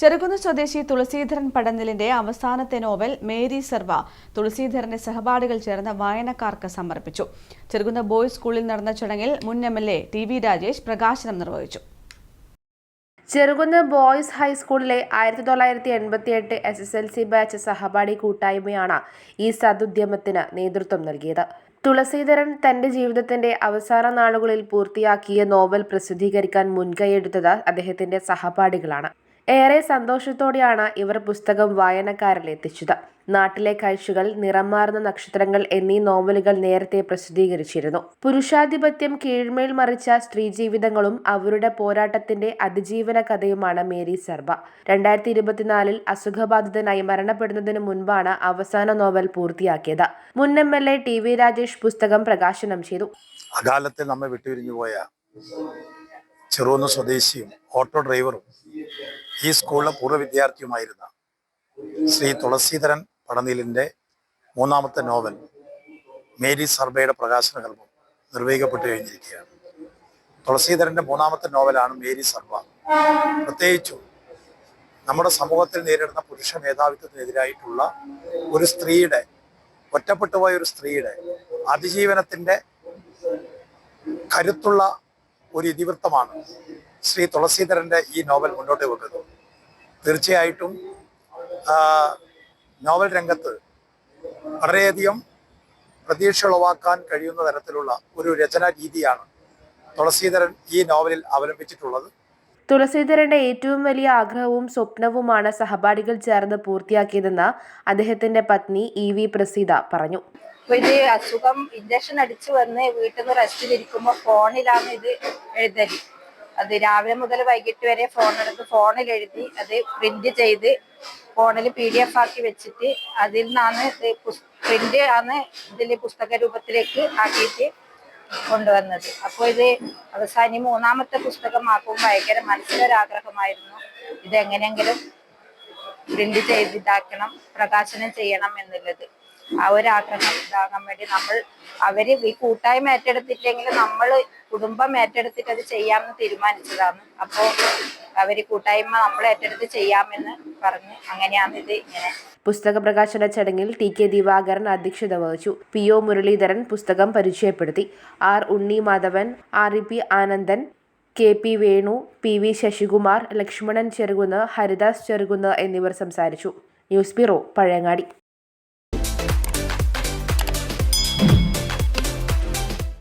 ചെറുകുന്ന് സ്വദേശി തുളസീധരൻ പടന്നലിന്റെ അവസാനത്തെ novel Mary സർവ തുളസീധരന്റെ സഹപാഠികൾ ചേർന്ന് വായനക്കാർക്ക് സമർപ്പിച്ചു. ചെറുകുന്ന് ബോയ്സ് സ്കൂളിൽ നടന്ന ചടങ്ങിൽ മുൻ M L A T V Rajesh പ്രകാശനം നിർവഹിച്ചു. ചെറുകുന്ന് ബോയ്സ് ഹൈസ്കൂളിലെ ആയിരത്തി തൊള്ളായിരത്തി എൺപത്തി എട്ട് S S L C batch സഹപാഠി കൂട്ടായ്മയാണ് ഈ സതുദ്യമത്തിന് നേതൃത്വം നൽകിയത്. തുളസീധരൻ തന്റെ ജീവിതത്തിന്റെ അവസാന നാളുകളിൽ പൂർത്തിയാക്കിയ നോവൽ പ്രസിദ്ധീകരിക്കാൻ മുൻകൈയെടുത്തത് അദ്ദേഹത്തിന്റെ സഹപാഠികളാണ്. ഏറെ സന്തോഷത്തോടെയാണ് ഇവർ പുസ്തകം വായനക്കാരിൽ എത്തിച്ചത് നാട്ടിലെ കാഴ്ചകൾ നിറമാർന്ന നക്ഷത്രങ്ങൾ എന്നീ നോവലുകൾ നേരത്തെ പ്രസിദ്ധീകരിച്ചിരുന്നു. പുരുഷാധിപത്യം കീഴ്മേൽ മറിച്ച സ്ത്രീജീവിതങ്ങളും അവരുടെ പോരാട്ടത്തിന്റെ അതിജീവന കഥയുമാണ് മേരി സർബ. രണ്ടായിരത്തി ഇരുപത്തിനാലിൽ അസുഖബാധിതനായി മരണപ്പെടുന്നതിന് മുൻപാണ് അവസാന നോവൽ പൂർത്തിയാക്കിയത്. മുൻ M L A T V Rajesh പുസ്തകം പ്രകാശനം ചെയ്തു. അകാലത്തെ നമ്മെ വിട്ടുപിരിഞ്ഞു പോയ ചെറുകുന്ന് സ്വദേശിയും ഓട്ടോ ഡ്രൈവറും ഈ സ്കൂളിലെ പൂർവ വിദ്യാർത്ഥിയുമായിരുന്ന ശ്രീ തുളസീധരൻ പടനീലിന്റെ മൂന്നാമത്തെ നോവൽ മേരി സർബയുടെ പ്രകാശന കർമ്മം നിർവഹിക്കപ്പെട്ടു കഴിഞ്ഞിരിക്കുകയാണ്. തുളസീധരന്റെ മൂന്നാമത്തെ നോവലാണ് മേരി സർബ പ്രത്യേകിച്ചും നമ്മുടെ സമൂഹത്തിൽ നേരിടുന്ന പുരുഷ മേധാവിത്വത്തിനെതിരായിട്ടുള്ള ഒരു സ്ത്രീയുടെ ഒറ്റപ്പെട്ടുപോയ ഒരു സ്ത്രീയുടെ അതിജീവനത്തിന്റെ കരുത്തുള്ള ഒരു ഇതിവൃത്തമാണ്. ശ്രീ തുളസീധരന്റെ ഈ നോവൽ മുന്നോട്ട് വെക്കുന്നത്. തീർച്ചയായിട്ടും നോവൽ രംഗത്ത് വളരെയധികം പ്രതീക്ഷ ഉളവാക്കാൻ കഴിയുന്ന തരത്തിലുള്ള ഒരു രചനാ രീതിയാണ് തുളസീധരൻ ഈ നോവലിൽ അവലംബിച്ചിട്ടുള്ളത്. തുളസീധരന്റെ ഏറ്റവും വലിയ ആഗ്രഹവും സ്വപ്നവുമാണ് സഹപാഠികൾ ചേർന്ന് പൂർത്തിയാക്കിയതെന്ന് അദ്ദേഹത്തിന്റെ പത്നി ഇ വി പ്രസീത പറഞ്ഞു. ഇത് അസുഖം ഇഞ്ചക്ഷൻ അടിച്ചു വന്ന് വീട്ടിൽ നിന്ന് റെസ്റ്റിലിരിക്കുമ്പോൾ ഫോണിലാണ് ഇത് എഴുതൽ. അത് രാവിലെ മുതൽ വൈകിട്ട് വരെ ഫോണെടുത്ത് ഫോണിൽ എഴുതി അത് പ്രിന്റ് ചെയ്ത് ഫോണിൽ പി ഡി എഫ് ആക്കി വെച്ചിട്ട് അതിൽ നിന്നാണ് പ്രിന്റ് ആണ് ഇതിൽ പുസ്തക രൂപത്തിലേക്ക് ആക്കിയിട്ട് കൊണ്ടുവന്നത്. അപ്പോൾ ഇത് അവസാനം മൂന്നാമത്തെ പുസ്തകമാക്കും ഭയങ്കര മനസ്സിലൊരാഗ്രഹമായിരുന്നു. ഇതെങ്ങനെയെങ്കിലും പ്രിന്റ് ചെയ്ത് ഇതാക്കണം പ്രകാശനം ചെയ്യണം എന്നുള്ളത്. ആ ഒരു ആഗ്രഹം ഇതാകാൻ വേണ്ടി നമ്മൾ അവർ ഈ കൂട്ടായ്മ ഏറ്റെടുത്തില്ലെങ്കിൽ നമ്മൾ കുടുംബം ഏറ്റെടുത്തിട്ട് അത് ചെയ്യാമെന്ന് തീരുമാനിച്ചതാണ്. അപ്പോ അവർ കൂട്ടായ്മ നമ്മൾ ഏറ്റെടുത്ത് ചെയ്യാമെന്ന് പറഞ്ഞ് അങ്ങനെയാണ് ഇത് ഇങ്ങനെ പുസ്തക പ്രകാശന ചടങ്ങിൽ ടി കെ ദിവാകരൻ അധ്യക്ഷത വഹിച്ചു. പി ഒ മുരളീധരൻ പുസ്തകം പരിചയപ്പെടുത്തി. R Unni Madhavan R E P Anandan K P Venu P V Sasikumar Lakshmanan Cherukunnu Haridas Cherukunnu എന്നിവർ സംസാരിച്ചു. News bureau Pazhayangadi.